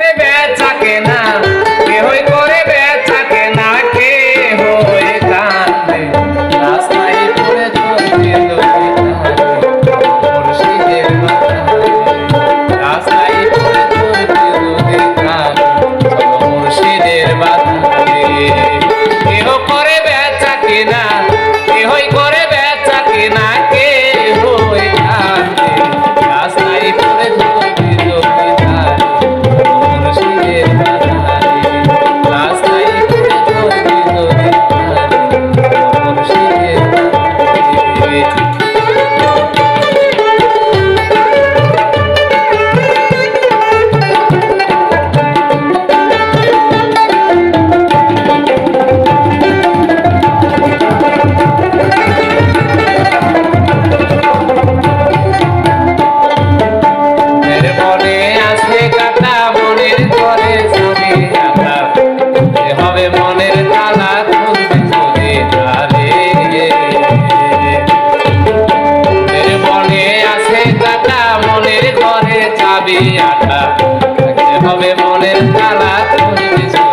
বেচা কেনা এ হবে মনের খুলবে চলে